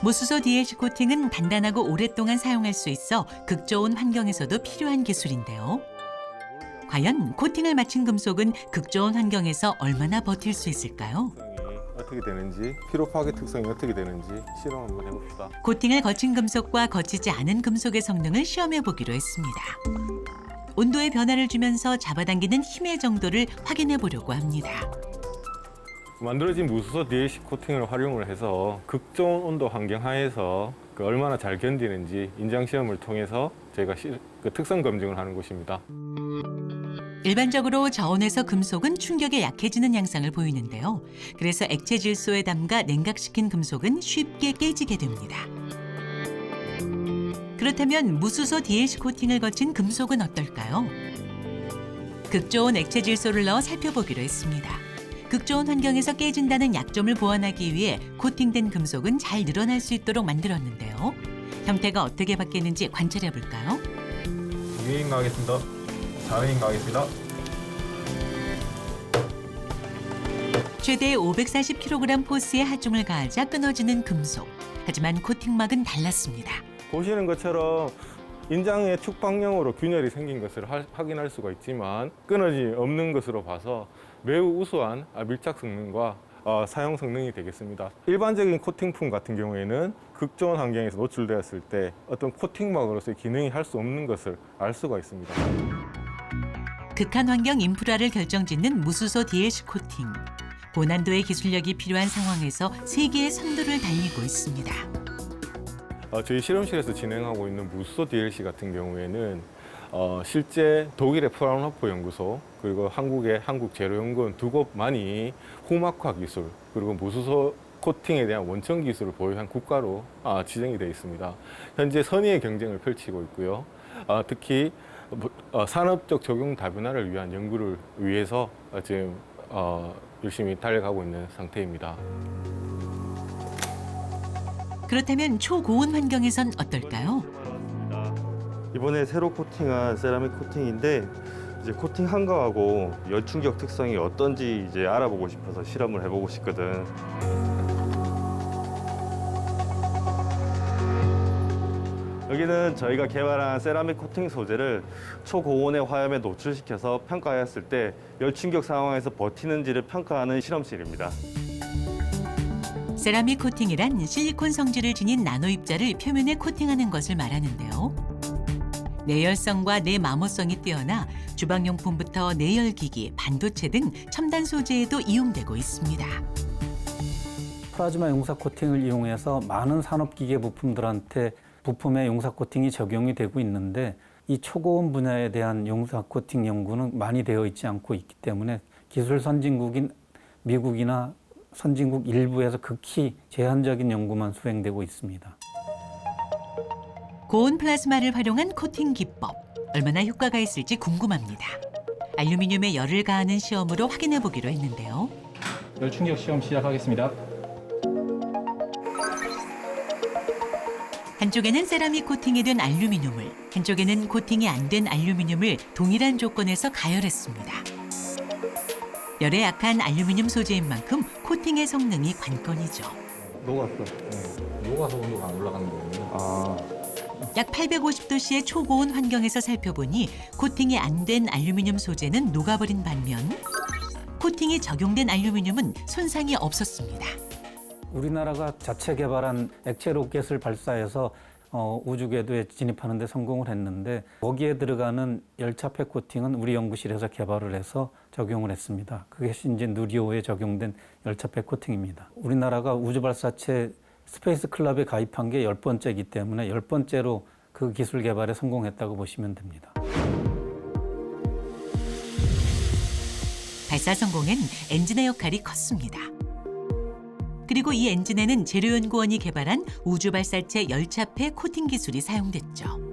무수소 DLC 코팅은 단단하고 오랫동안 사용할 수 있어 극저온 환경에서도 필요한 기술인데요. 과연 코팅을 마친 금속은 극저온 환경에서 얼마나 버틸 수 있을까요? 어떻게 되는지 피로 파괴 특성이 어떻게 되는지 실험 한번 해봅시다. 코팅을 거친 금속과 거치지 않은 금속의 성능을 시험해 보기로 했습니다. 온도의 변화를 주면서 잡아당기는 힘의 정도를 확인해 보려고 합니다. 만들어진 무수소 DLC 코팅을 활용을 해서 극저온 온도 환경 하에서 그 얼마나 잘 견디는지 인장 시험을 통해서 저희가 시- 그 특성 검증을 하는 곳입니다. 일반적으로 저온에서 금속은 충격에 약해지는 양상을 보이는데요. 그래서 액체 질소에 담가 냉각시킨 금속은 쉽게 깨지게 됩니다. 그렇다면 무수소 DLC 코팅을 거친 금속은 어떨까요? 극저온 액체 질소를 넣어 살펴보기로 했습니다. 극저온 환경에서 깨진다는 약점을 보완하기 위해 코팅된 금속은 잘 늘어날 수 있도록 만들었는데요. 형태가 어떻게 바뀌는지 관찰해 볼까요? 2인 가겠습니다. 4인 가겠습니다. 최대 540kg 포스의 하중을 가하자 끊어지는 금속. 하지만 코팅막은 달랐습니다. 보시는 것처럼 인장의 축방형으로 균열이 생긴 것을 하- 확인할 수가 있지만 끊어짐이 없는 것으로 봐서 매우 우수한 아, 밀착 성능과 어, 사용 성능이 되겠습니다. 일반적인 코팅품 같은 경우에는 극저온 환경에서 노출되었을 때 어떤 코팅막으로서의 기능이 할 수 없는 것을 알 수가 있습니다. 극한 환경 인프라를 결정짓는 무수소 DLC 코팅. 고난도의 기술력이 필요한 상황에서 세계의 선두를 달리고 있습니다. 어, 저희 실험실에서 진행하고 있는 무수소 DLC 같은 경우에는 어, 실제 독일의 프라운호프 연구소 그리고 한국의 한국재료연구원 두 곳만이 후막화 기술 그리고 무수소 코팅에 대한 원천 기술을 보유한 국가로 아, 지정이 되어 있습니다. 현재 선의의 경쟁을 펼치고 있고요. 아, 특히 뭐, 어, 산업적 적용 다변화를 위한 연구를 위해서 어, 지금 어, 열심히 달려가고 있는 상태입니다. 그렇다면 초고온 환경에선 어떨까요? 이번에 새로 코팅한 세라믹 코팅인데 이제 코팅 한 거하고 열 충격 특성이 어떤지 이제 알아보고 싶어서 실험을 해보고 싶거든. 여기는 저희가 개발한 세라믹 코팅 소재를 초고온의 화염에 노출시켜서 평가하였을 때 열 충격 상황에서 버티는지를 평가하는 실험실입니다. 세라믹 코팅이란 실리콘 성질을 지닌 나노 입자를 표면에 코팅하는 것을 말하는데요. 내열성과 내마모성이 뛰어나 주방용품부터 내열기기, 반도체 등 첨단 소재에도 이용되고 있습니다. 플라즈마 용사 코팅을 이용해서 많은 산업기계 부품들한테 부품의 용사 코팅이 적용이 되고 있는데 이 초고온 분야에 대한 용사 코팅 연구는 많이 되어 있지 않고 있기 때문에 기술 선진국인 미국이나 선진국 일부에서 극히 제한적인 연구만 수행되고 있습니다. 고온 플라즈마를 활용한 코팅 기법. 얼마나 효과가 있을지 궁금합니다. 알루미늄에 열을 가하는 시험으로 확인해 보기로 했는데요. 열 충격 시험 시작하겠습니다. 한쪽에는 세라믹 코팅이 된 알루미늄을, 한쪽에는 코팅이 안 된 알루미늄을 동일한 조건에서 가열했습니다. 열에 약한 알루미늄 소재인 만큼 코팅의 성능이 관건이죠. 녹았어. 녹아서 온도가 안 올라가는 거예요. 아, 약 850도씨의 초고온 환경에서 살펴보니 코팅이 안 된 알루미늄 소재는 녹아버린 반면 코팅이 적용된 알루미늄은 손상이 없었습니다. 우리나라가 자체 개발한 액체 로켓을 발사해서 어, 우주 궤도에 진입하는 데 성공을 했는데 거기에 들어가는 열차폐 코팅은 우리 연구실에서 개발을 해서 적용을 했습니다. 그것이 이제 누리호에 적용된 열차폐 코팅입니다. 우리나라가 우주 발사체 스페이스 클럽에 가입한 게 열 번째이기 때문에 열 번째로 그 기술 개발에 성공했다고 보시면 됩니다. 발사 성공엔 엔진의 역할이 컸습니다. 그리고 이 엔진에는 재료연구원이 개발한 우주 발사체 열차폐 코팅 기술이 사용됐죠.